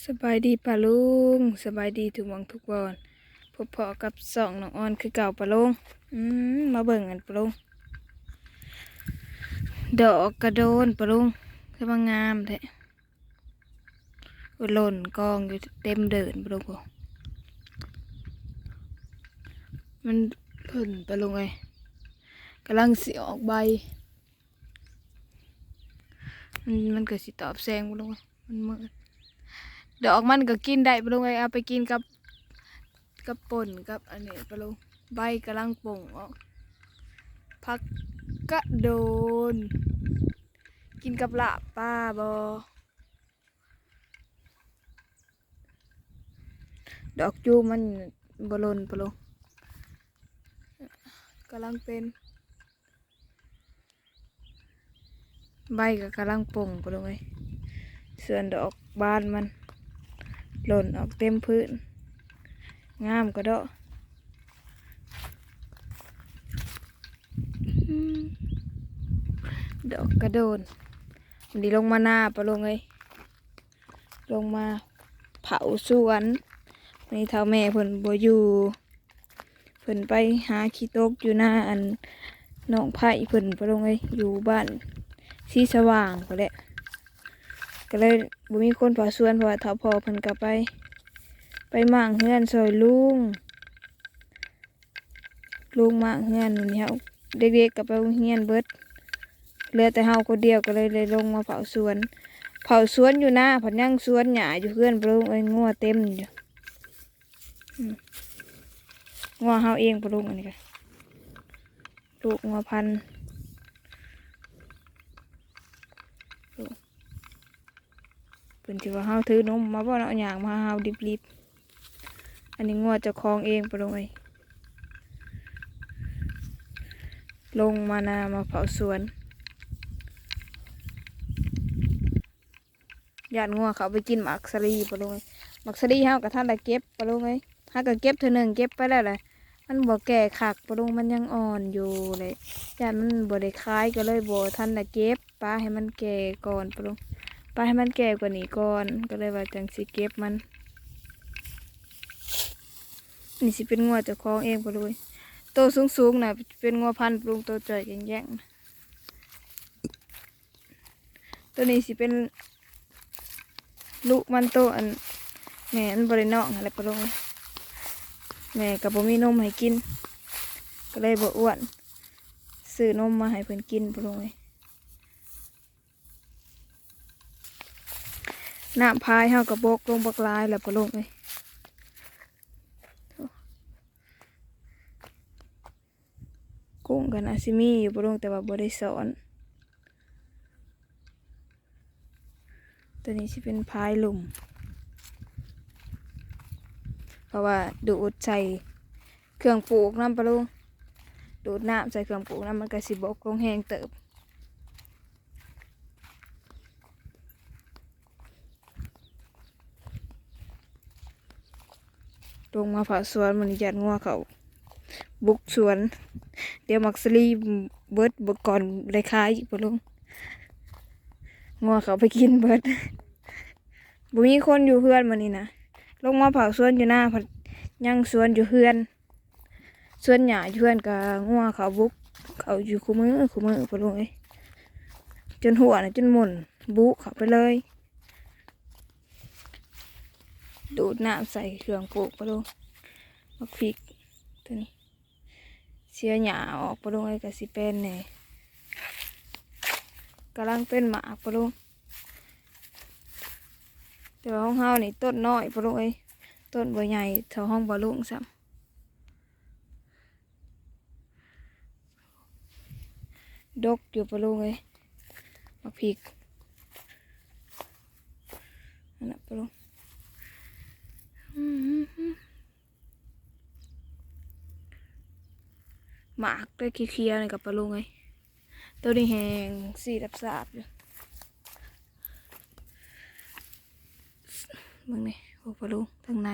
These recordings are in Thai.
สบายดีปะลุงสบายดีทุกวังทุกบอนพบพอกับสองน้องออนคือเก่าปะลุงอืมมาเบิ่งกันปะลุงดอกกระโดนปะลุงคือมางามแท้อุยหล่นกองอยู่เต็มเดินปะลุงมันเพิ่นปะลุงไงกำลังสิออกใบ มันมันก็สิตอบแซงปะลุงมันมืด ดอกมันก็กินได้ปะลุงไอ้เอาไปกินกับกับป่นกับอันนี้ปะลุงใบกำลังป่งออกพักกะโดน กินกับลาบป้าบอดอกจูมันบลนปะลุงกำลังเป็น ใบก็กำลังป่งปะลุงไอ้ส่วนดอกบานมัน หล่นออกเต็มพื้น งามก็ดอกดอกกระโดนมันดีลงมาหน้าปะลงเลยลงมาเผาสวนนี่เท่าแม่เพิ่นบ่อยู่เพิ่นไปหาขี้ตกอยู่หน้าอันน้องไผ่เพิ่นปะลงเลยอยู่บ้านสีสว่างก็แหละ ก็เลยบ่มีคนเผาสวนเพราะว่าเท่าพอเพิ่นก็ไป ไปหมางเฮือนซอยลุงลุงหมางเฮือนนี่เฮาเด็กๆก็ไปโรงเรียนเบิดเหลือแต่เฮาคนเดียวก็เลยเลยลงมาเผาสวน เผาสวนอยู่หน้าผัดยังสวนหญ้าอยู่เฮือนปลุงเอ้ยงัวเต็มอยู่งัวเฮาเองปลุงอันนี้ก็ลูกงัวพันธุ์ เพิ่นสิว่าเฮาถือนมมาบ่เนาะหยางมาหาเฮาดิบๆอันนี้งัวจะคลองเองปะลงไอ้ลงมานามาเผาสวนยานงัวเขาไปกินหมักสลีปะลงไอ้หมักสลีเฮากับท่านได้เก็บปะลงไอ้ถ้าก็เก็บเท่าหนึ่งเก็บไปแล้วแหละมันบ่แก่ขักปะลงมันยังอ่อนอยู่เลยยานมันบ่ได้คล้ายก็เลยบ่ท่านได้เก็บปลาให้มันแก่ก่อนปะลง ปให้มันแก่กว่านี้ก่อน ก็เลยว่าจังสิเก็บมัน นี่สิเป็นงัวเจ้าของเองปะเลยโตสูงสูงๆน่ะเป็นงัวพันธุ์ปรุงโตจ่อยแย่งๆน่ะตัวนี้สิเป็นลูกมันโตอันแม่อันบริเนอกอะไรปะเลยแม่กับบ่มีนมให้กิน ก็เลยบ่อ้วนซื้อนมมาให้เพิ่อนกินปะเลย น้ำพายเฮากับบกลงบักลายแล้วปะลงเลยกุ้งกันอาซิมีอยู่บรุงแต่ว่าบได้สอนตัวนี้สิเป็นพายหลุม เพราะว่าดูดใส่เครื่องปลูกน้ำปลาลุงดูดน้ำใส่เครื่องปลูกน้ำมันก็สิบกลงแหงเติบ ลงมาผ่าสวนมันยัดงัวเขาบุกสวน เดี๋ยวมักสลีเบิร์ดเบิก่อนเลยขายอีกปะลุงงัวเขาไปกินเบิร์ดบุมีคนอยู่เพื่อนมานี่นะลงมาเผาสวนอยู่หน้าผัดยังสวนอยู่เพื่อนสวนหญ้าอยู่เพื่อนกับงัวเขาบุก เขาอยู่คู่มือคู่มือปะลุงเอ้ยจนหัวนะจนหมุนบุเขาไปเลย ดูดน้ำใส่เครื่องปลูกปะลุงมักพริกตัวนี้เสียหยาออกปะลุงไอ้กะสิเป็นเนี่ยกำลังเป็นหมากปะลุงแต่ว่าห้องเฮานี่ต้นน้อยปะลุงไอ้ยต้นบ่ใหญ่เท่าห้องปะลุงซ้ำดกอยู่ปะลุงไอ้ยมาพริกอันนั้นปะลุงอืม หมาก ได้เคลียร์ๆนี่กับปลาลุงไงตัวนี้แหงสีดับสาบอยู่มึงนี่โอ้ปลาลุงทางใน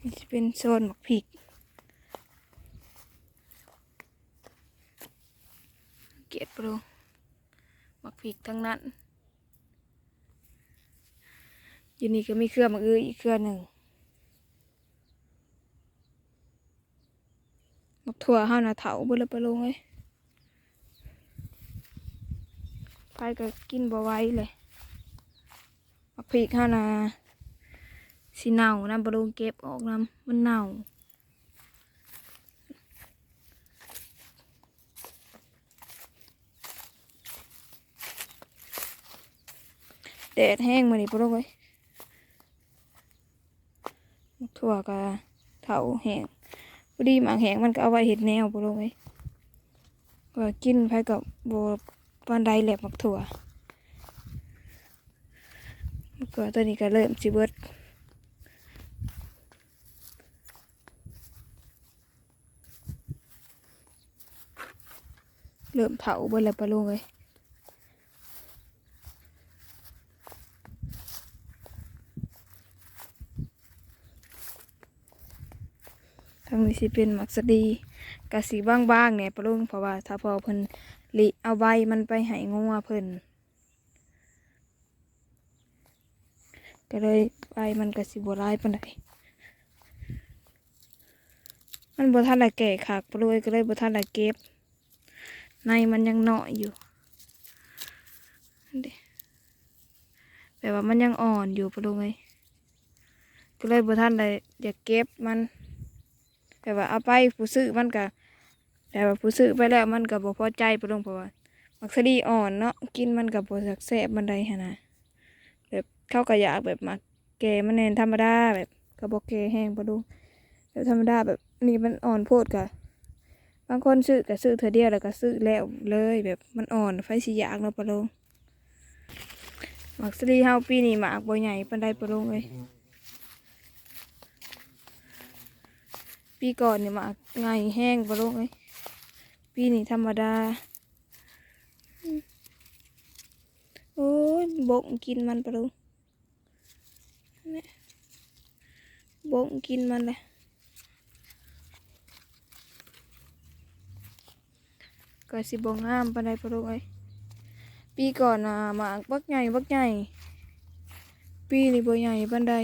นี่จะเป็นโซนหมักผิกเกียดปรุงหมักพริกทั้งนั้น อยู่นี่ก็มีเครือมาอื้ออีกเครือหนึ่งมักถั่วห้าหนาเถาบิ่ละปรุงเลยไปก็กินบ่ไว้เลยมักพริกห้าหนาสีเน่าน้ำปรุงเก็บออกน้ำมันเน่าแดดแห้งมานี่ปลุกไว้ ถั่วกับเถาแห้งพอดีหมากแห้งมันก็เอาไว้เห็ดแนวปลุกไว้ก็กินไปกับโบปานใดแหลบหมักถั่วก็ตอนนี้ก็เริ่มสิเบิดเริ่มเถาเบิดแล้วปลุกไว้ ทางนี้สิเป็นมักสดีกะสีบ้างๆเนี่ยปรุงเพราะว่าถ้าพอเพิ่นลิเอาใบมันไปให้งัวเพิ่นก็เลยใบมันกะสิบัวร้ายปานใดมันบ่ทันได้แก่คักปรุงก็เลยบ่ทันได้เก็บ ในมันยังเนาะอยู่เด้แปลว่ามันยังอ่อนอยู่ปรุงไงก็เลยบ่ทันได้อยากเก็บมัน แต่ว่าเอาไปผู้ซื้อมันก็แต่ว่าผู้ซื้อไปแล้วมันก็บ่พอใจไปลงเพราะว่ามักสดีอ่อนเนาะกินมันก็บ่สักแซ่บมันใดหั่นน่ะแบบเขาก็อยากแบบมักแก่มันแน่นธรรมดาแบบก็บ่แก่แห้งบ่ดูแบบธรรมดาแบบนี่มันอ่อนโพดก็บางคนซื้อก็ซื้อเทื่อเดียวแล้วก็ซื้อแล้วเลยแบบมันอ่อนไฟสิอยากเนาะปะลงมักสดีเฮาปีนี้หมากบ่ใหญ่ปานใดปะลงเอ้ย ปีก่อนเนี่ยมาไงแห้งปะลูกเอ้ยปีนี้ธรรมดา โอ้ยบกกินมันปะลูกเนี่ยบกกินมันเลยก็สิบงามปานใดปะลูกเอ้ยปีก่อนน่ะมากบักใหญ่บักใหญ่ปีนี้บ่ใหญ่ปานใด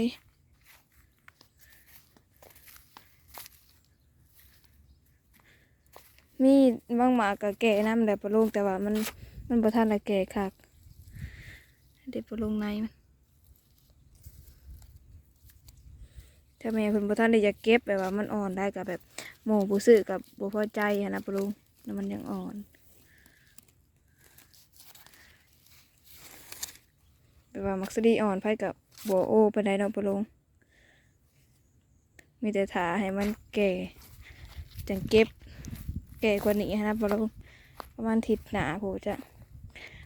มีบางหมากกับแก่น้ำแต่ปลงแต่ว่ามันมันประทานละแก่คักเด็ดปลงในมันถ้าแม่เพิ่นประทานได้อยากเก็บแบบว่ามันอ่อนได้กับแบบโมผู้ซื้อกับบ่พอใจหั้นนะปลงแล้วมันยังอ่อนแบบว่ามักสดีอ่อนไผกับบัวโอไปได้เนาะปลงมีแต่ถาให้มันแก่จังเก็บ แก่กว่านี้นะปะลุงประมาณทิศหนาโหจะ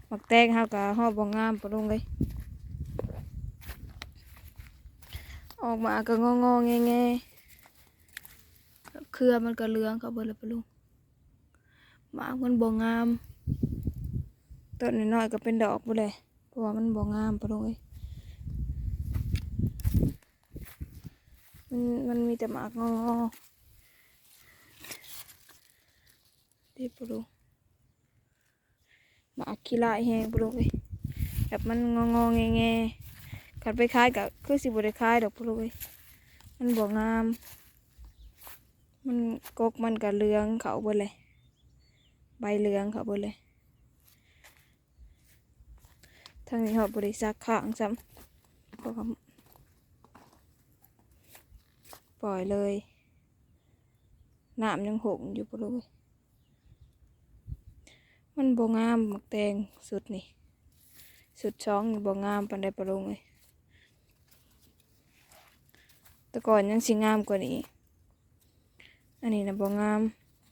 หมักแตงเฮากะหอบบงงามปะลุงเลยออกมาก็งองงแงแงเครือมันก็เหลืองเขาเบิดล้วปะลุงหมากมันบ่งงามต้นน้อยๆก็เป็นดอกไปเลยเพราะว่ามันบ่งงามปะลุงเอ้ยมันมันมีแต่หมากงองอ เด็ดปลูมาขี้ลายแหงปลูกเลยแบบมันงองงแงแงขัดไปคล้ายกับคือสิบได้คล้ายดอกปลูกเลยมันบวงาม มันกกมันกับเหลืองเขาเบดเลย ใบเหลืองเขาเบดเลยทางนี้เขาบริษัทข้างซ้ำปล่อยเลยน้ำยังหงอยู่ปลูกเลย มันบ่งามหมักแตงสุดนี่ สุดช่องนี่บ่งามปานใดปะลงเลยแต่ก่อนยังสิงามกว่านี้ อันนี้นะบ่งาม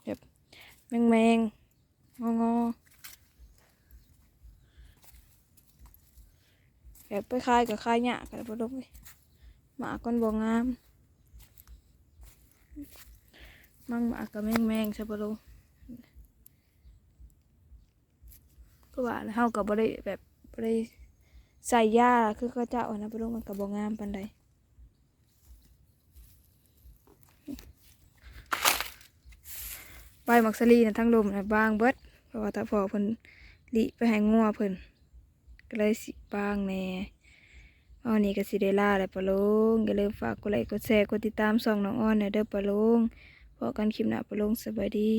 แบบแมงแมงงองอแบบไปคายกับคายหยากันปะลงเลยหมาก้นบ่งาม มั่งหมากับแมงแมงใช่ปะลง ก็ว่าเฮาก็บ่ได้แบบบ่ได้ใส่ยาคือเขาเจ้าอะนะบ่รู้มันก็บ่งามปานใดใบมักสลีนะทั้งลมนะบางเบิดราะว่าถ้าพอเพิ่นลีไปให้งัวเพิ่นก็เลยสิบางแน่วันนี้ก็สิได้ลาแล้ปะลุงอย่าลืมฝากกดไลค์กดแชร์กดติดตามช่องน้องอ้อนน่อยเด้อปะลุงพอกันคลิปหน้าปะลุงสบายดี